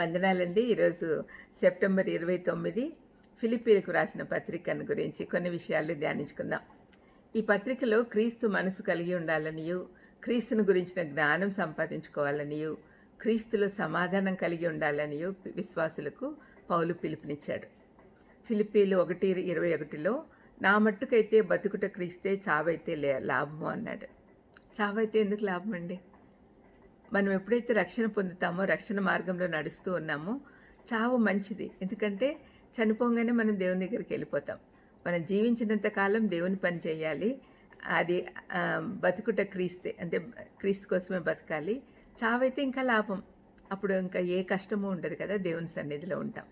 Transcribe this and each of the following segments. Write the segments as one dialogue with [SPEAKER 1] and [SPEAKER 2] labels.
[SPEAKER 1] వందనాలండి. ఈరోజు సెప్టెంబర్ ఇరవై తొమ్మిది ఫిలిపీలకు రాసిన పత్రికను గురించి కొన్ని విషయాలు ధ్యానించుకుందాం. ఈ పత్రికలో క్రీస్తు మనసు కలిగి ఉండాలనియు క్రీస్తును గురించిన జ్ఞానం సంపాదించుకోవాలనియు క్రీస్తులో సమాధానం కలిగి ఉండాలనియు విశ్వాసులకు పౌలు పిలుపునిచ్చాడు. ఫిలిపీలు ఒకటి ఇరవై ఒకటిలో నా మట్టుకైతే బతుకుట క్రీస్తే చావైతే లే లాభము అన్నాడు. చావైతే ఎందుకు లాభం అండి మనం ఎప్పుడైతే రక్షణ పొందుతామో రక్షణ మార్గంలో నడుస్తూ ఉన్నామో చావు మంచిది. ఎందుకంటే చనిపోగానే మనం దేవుని దగ్గరికి వెళ్ళిపోతాం. మనం జీవించినంత కాలం దేవుని పని చేయాలి. అది బతుకుట క్రీస్తే అంటే క్రీస్తు కోసమే బతకాలి. చావైతే ఇంకా లాభం. అప్పుడు ఇంకా ఏ కష్టము ఉండదు కదా దేవుని సన్నిధిలో ఉంటాం.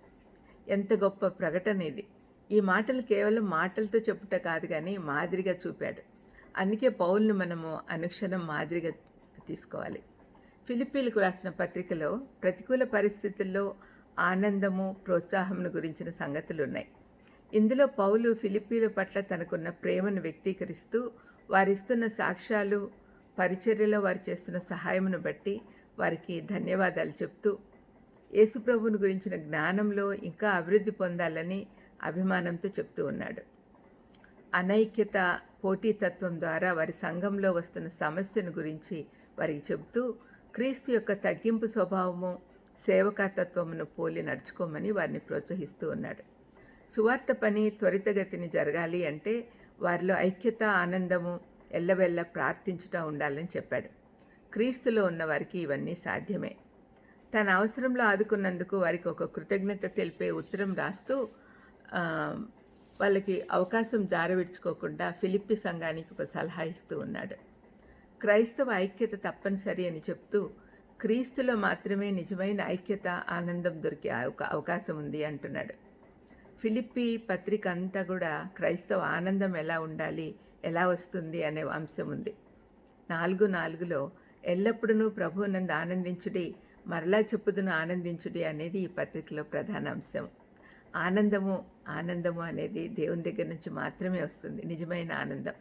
[SPEAKER 1] ఎంత గొప్ప ప్రకటన ఇది. ఈ మాటలు కేవలం మాటలతో చెప్పుట కాదు కానీ మాదిరిగా చూపాడు. అందుకే పౌల్ని మనము అనుక్షణం మాదిరిగా తీసుకోవాలి. ఫిలిపీలకు రాసిన పత్రికలో ప్రతికూల పరిస్థితుల్లో ఆనందము ప్రోత్సాహమును గురించిన సంగతులు ఉన్నాయి ఇందులో పౌలు ఫిలిపీల పట్ల తనకున్న ప్రేమను వ్యక్తీకరిస్తూ వారిస్తున్న సాక్ష్యాలు పరిచర్యలో వారు చేస్తున్న సహాయమును బట్టి వారికి ధన్యవాదాలు చెప్తూ యేసుప్రభుని గురించిన జ్ఞానంలో ఇంకా అభివృద్ధి పొందాలని అభిమానంతో చెప్తూ ఉన్నాడు. అనైక్యత పోటీతత్వం ద్వారా వారి సంఘంలో వస్తున్న సమస్యను గురించి వారికి చెబుతూ క్రీస్తు యొక్క తగ్గింపు స్వభావము సేవకాతత్వమును పోలి నడుచుకోమని వారిని ప్రోత్సహిస్తూ ఉన్నాడు. సువార్త పని త్వరితగతిని జరగాలి అంటే వారిలో ఐక్యత ఆనందము ఎల్లవెల్ల ప్రార్థించుట ఉండాలని చెప్పాడు. క్రీస్తులో ఉన్నవారికి ఇవన్నీ సాధ్యమే. తన అవసరంలో ఆదుకున్నందుకు వారికి ఒక కృతజ్ఞత తెలిపే ఉత్తరం రాస్తూ వాళ్ళకి అవకాశం జారవిడ్చుకోకుండా ఫిలిప్పి సంఘానికి ఒక సలహా ఇస్తూ ఉన్నాడు. క్రైస్తవ ఐక్యత తప్పనిసరి అని చెప్తూ క్రీస్తులో మాత్రమే నిజమైన ఐక్యత ఆనందం దొరికే ఒక అవకాశం ఉంది అంటున్నాడు. ఫిలిప్పి పత్రిక అంతా కూడా క్రైస్తవ ఆనందం ఎలా ఉండాలి ఎలా వస్తుంది అనే అంశం ఉంది. నాలుగు నాలుగులో ఎల్లప్పుడూ ప్రభువునందు ఆనందించుడి మరలా చెప్పుదును ఆనందించుడి అనేది ఈ పత్రికలో ప్రధాన అంశం. ఆనందము ఆనందము అనేది దేవుని దగ్గర నుంచి మాత్రమే వస్తుంది నిజమైన ఆనందం.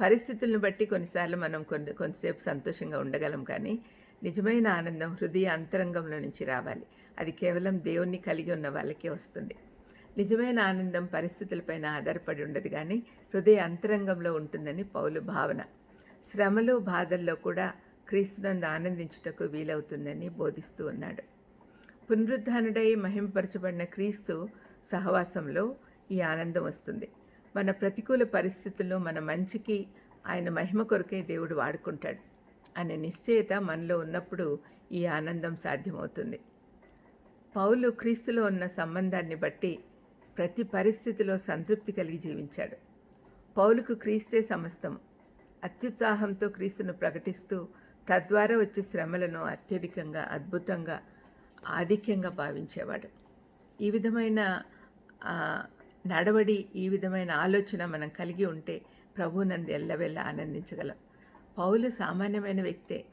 [SPEAKER 1] పరిస్థితులను బట్టి కొన్నిసార్లు మనం కొన్ని కొంతసేపు సంతోషంగా ఉండగలం కానీ నిజమైన ఆనందం హృదయ అంతరంగంలో నుంచి రావాలి. అది కేవలం దేవుణ్ణి కలిగి ఉన్న వాళ్ళకే వస్తుంది. నిజమైన ఆనందం పరిస్థితులపైన ఆధారపడి ఉండదు కానీ హృదయ అంతరంగంలో ఉంటుందని పౌలు భావన. శ్రమలు బాధల్లో కూడా క్రీస్తునందు ఆనందించుటకు వీలవుతుందని బోధిస్తూ ఉన్నాడు. పునరుద్ధానుడై మహింపరచబడిన క్రీస్తు సహవాసంలో ఈ ఆనందం వస్తుంది. మన ప్రతికూల పరిస్థితుల్లో మన మంచికి ఆయన మహిమ కొరకే దేవుడు వాడుకుంటాడు. అనే నిశ్చయత మనలో ఉన్నప్పుడు ఈ ఆనందం సాధ్యమవుతుంది. పౌలు క్రీస్తులో ఉన్న సంబంధాన్ని బట్టి ప్రతి పరిస్థితిలో సంతృప్తి కలిగి జీవించాడు. పౌలుకు క్రీస్తే సమస్తం. అత్యుత్సాహంతో క్రీస్తును ప్రకటిస్తూ తద్వారా వచ్చే శ్రమలను అత్యధికంగా అద్భుతంగా ఆధిక్యంగా భావించేవాడు. ఈ విధమైన నడవడి ఈ విధమైన ఆలోచన మనం కలిగి ఉంటే ప్రభునందు ఎల్లవెల్ల ఆనందించగలం. పౌలు సామాన్యమైన వ్యక్తే.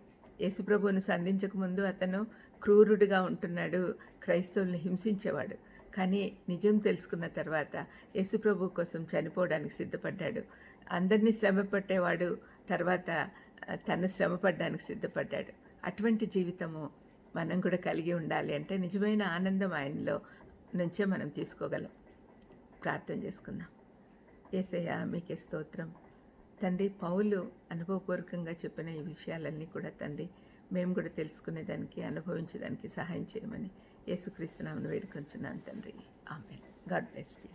[SPEAKER 1] యేసుప్రభువును సంధించకముందు అతను క్రూరుడిగా ఉంటున్నాడు క్రైస్తవుల్ని హింసించేవాడు. కానీ నిజం తెలుసుకున్న తర్వాత యేసుప్రభు కోసం చనిపోవడానికి సిద్ధపడ్డాడు. అందరినీ శ్రమ పట్టేవాడు తర్వాత తను శ్రమ పడ్డానికి సిద్ధపడ్డాడు. అటువంటి జీవితము మనం కూడా కలిగి ఉండాలి అంటే నిజమైన ఆనందం ఆయనలో నుంచే మనం తీసుకోగలం. ప్రార్థన చేసుకుందాం. ఏసయ్య మీకే స్తోత్రం. తండ్రి పౌలు అనుభవపూర్వకంగా చెప్పిన ఈ విషయాలన్నీ కూడా తండ్రి మేము కూడా తెలుసుకునేదానికి అనుభవించడానికి సహాయం చేయమని యేసుక్రీస్తునామను వేడుకొంచున్నాను తండ్రి. ఆమె గాడ్ బ్లెస్ యూ.